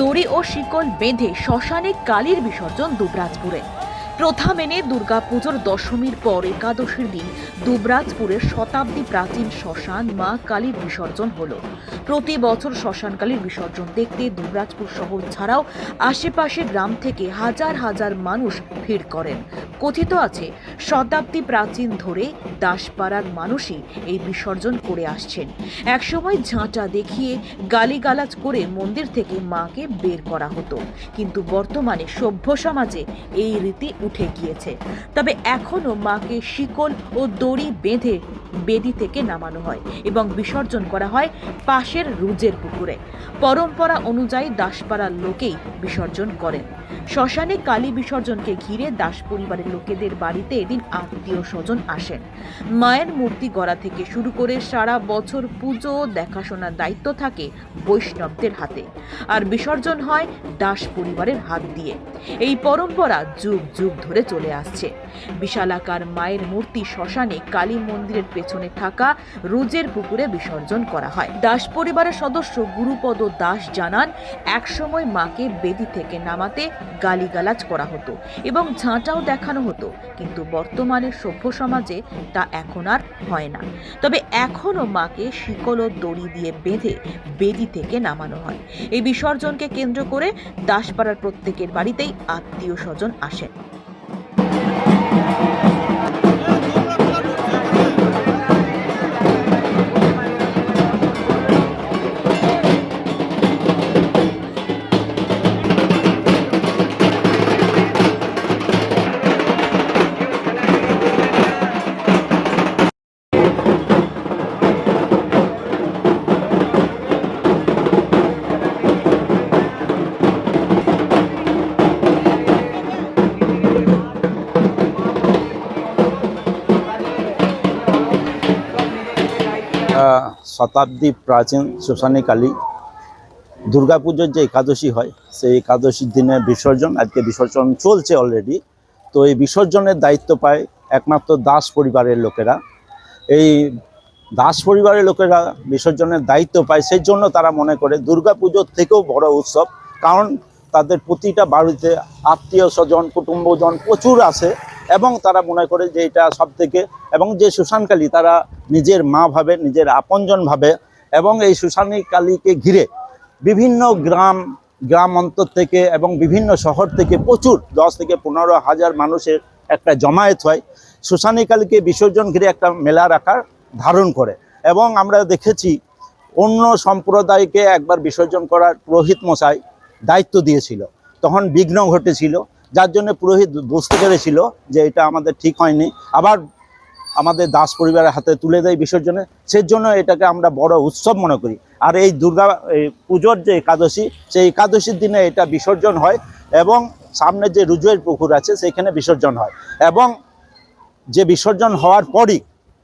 দড়ি ও শিকল বেঁধে শ্মশানে কালীর বিসর্জন দুবরাজপুরে। প্রথা মেনে দুর্গাপুজোর দশমীর পর একাদশীর দিন দুবরাজপুরের শতাব্দী প্রাচীন শ্মশান মা কালীর বিসর্জন হলো। প্রতি বছর শ্মশান কালীর বিসর্জন দেখতে দুবরাজপুর শহর ছাড়াও আশেপাশের গ্রাম থেকে হাজার হাজার মানুষ ভিড় করেন। কথিত আছে, শতাব্দী প্রাচীন ধরে দাসপাড়ার মানুষই এই বিসর্জন করে আসছেন। একসময় ঝাঁটা দেখিয়ে গালিগালাজ করে মন্দির থেকে মাকে বের করা হতো। কিন্তু বর্তমানে সভ্য সমাজে এই রীতি উঠে গিয়েছে। তবে এখনও মাকে শিকল ও দড়ি বেঁধে বেদি থেকে নামানো হয় এবং বিসর্জন করা হয় পাশের রুজের পুকুরে। পরম্পরা অনুযায়ী দাসপাড়ার লোকেই বিসর্জন করেন। শ্মশানে কালী বিসর্জনকে ঘিরে দাস পরিবারের লোকেদের বাড়িতে এদিন আত্মীয় স্বজন আসেন। মায়ের মূর্তি গড়া থেকে শুরু করে সারা বছর পুজো, দেখাশোনার দায়িত্ব থাকে বৈষ্ণবদের হাতে। আর বিসর্জন হয় দাস পরিবারের হাত দিয়ে। এই পরম্পরা যুগ যুগ ধরে চলে আসছে। বিশালাকার মায়ের মূর্তি শ্মশানে কালী মন্দিরের পেছনে থাকা রুজের পুকুরে বিসর্জন করা হয়। দাস পরিবারের সদস্য গুরুপদ দাস জানান, একসময় মাকে বেদি থেকে নামাতে গালিগালাজ করা হতো এবং ঝাঁটাও দেখানো হতো, কিন্তু বর্তমানে সভ্য সমাজে তা এখন আর হয় না। তবে এখনও মাকে শিকল ও দড়ি দিয়ে বেঁধে বেদি থেকে নামানো হয়। এই বিসর্জনকে কেন্দ্র করে দাসপাড়ার প্রত্যেকের বাড়িতেই আত্মীয় স্বজন আসেন। শতাব্দী প্রাচীন শ্মশানী কালী দুর্গাপুজোর যে একাদশী হয়, সেই একাদশীর দিনে বিসর্জন, আজকে বিসর্জন চলছে অলরেডি তো এই বিসর্জনের দায়িত্ব পায় একমাত্র দাস পরিবারের লোকেরা। এই দাস পরিবারের লোকেরা বিসর্জনের দায়িত্ব পায় সেই জন্য তারা মনে করে দুর্গাপুজোর থেকেও বড় উৎসব। কারণ তাদের প্রতিটা বাড়িতে আত্মীয় স্বজন, কুটুম্বজন প্রচুর আসে এবং তারা মনে করে যে এটা সব থেকে এবং যে সুশান সুশানকালী তারা নিজের মা ভাবে, নিজের আপনজন ভাবে, এবং এই সুশানী কালীকে ঘিরে বিভিন্ন গ্রাম গ্রাম অন্তর থেকে এবং বিভিন্ন শহর থেকে প্রচুর, দশ থেকে পনেরো হাজার মানুষের একটা জমায়েত হয়। সুশানী কালীকে বিসর্জন ঘিরে একটা মেলার আকার ধারণ করে। এবং আমরা দেখেছি অন্য সম্প্রদায়কে একবার বিসর্জন করার পুরোহিত মশাই দায়িত্ব দিয়েছিল। তখন বিঘ্ন ঘটেছিল। যার জন্য পুরোহিত বুঝতে পেরেছিল যে এটা আমাদের ঠিক হয়নি। আবার আমাদের দাস পরিবারের হাতে তুলে দেয় বিসর্জনে। সেই জন্য এটাকে আমরা বড় উৎসব মনে করি। আর এই দুর্গা, এই পুজোর যে একাদশী, সেই একাদশীর দিনে এটা বিসর্জন হয় এবং সামনে যে রুজুয়ের পুকুর আছে, সেখানে বিসর্জন হয়। এবং যে বিসর্জন হওয়ার পরই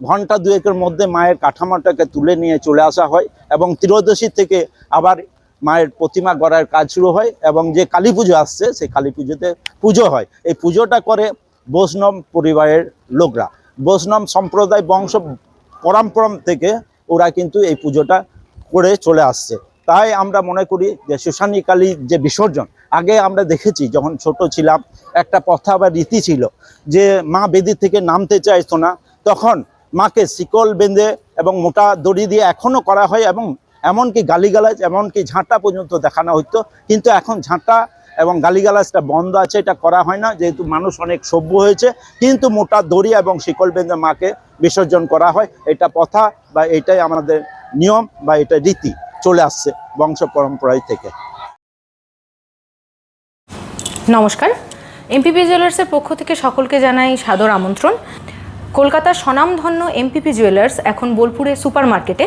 ঘণ্টা দুয়েকের মধ্যে মায়ের কাঠামোটাকে তুলে নিয়ে চলে আসা হয় এবং ত্রয়োদশী থেকে আবার মায়ের প্রতিমা গড়ার কাজ শুরু হয় এবং যে কালী পুজো আসছে, সেই কালী পুজোতে পুজো হয়। এই পুজোটা করে বৈষ্ণব পরিবারের লোকরা। বৈষ্ণব সম্প্রদায় বংশ পরম্পরম থেকে ওরা কিন্তু এই পুজোটা করে চলে আসছে। তাই আমরা মনে করি যে সুশানী কালীর যে বিসর্জন, আগে আমরা দেখেছি যখন ছোট ছিলাম, একটা প্রথা বা রীতি ছিল যে মা বেদি থেকে নামতে চাইতো না। তখন মাকে শিকল বেঁধে এবং মোটা দড়ি দিয়ে এখনও করা হয় এবং এমনকি গালিগালাজ, এমনকি ঝাঁটা পর্যন্ত দেখানো হতো কিন্তু এখন ঝাঁটা এবং গালিগালাজটা বন্ধ আছে, এটা করা হয় না। যেহেতু মানুষ অনেক সভ্য হয়েছে, কিন্তু মোটা দড়ি এবং শিকল বেঁধে মাকে বিসর্জন করা হয়। এটা প্রথা বা এটাই আমাদের নিয়ম বা এটা রীতি চলে আসছে বংশ পরম্পরায় থেকে। নমস্কার। এমপিপি জুয়েলার্সের পক্ষ থেকে সকলকে জানাই সাদর আমন্ত্রণ। কলকাতার স্বনামধন্য এমপিপি জুয়েলার্স এখন বোলপুরে সুপার মার্কেটে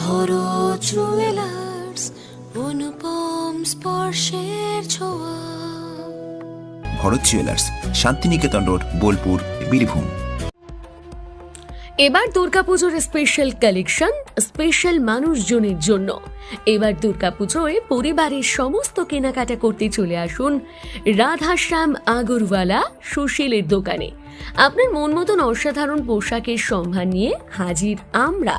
ভরো জুয়েলার্স অনুপম স্পর্শের ছোঁয়া। Bharat jewellers Santiniketan road Bolpur Birbhum. এবার দুর্গাপুজোর স্পেশাল কালেকশন স্পেশাল মানুষজনের জন্য। এবার দুর্গাপুজোয় পরিবারের সমস্ত কেনাকাটা করতে চলে আসুন রাধাশ্যাম আগরওয়ালা সুশীলের দোকানে। আপনার মন মতন অসাধারণ পোশাকের সম্ভার নিয়ে হাজির আমরা।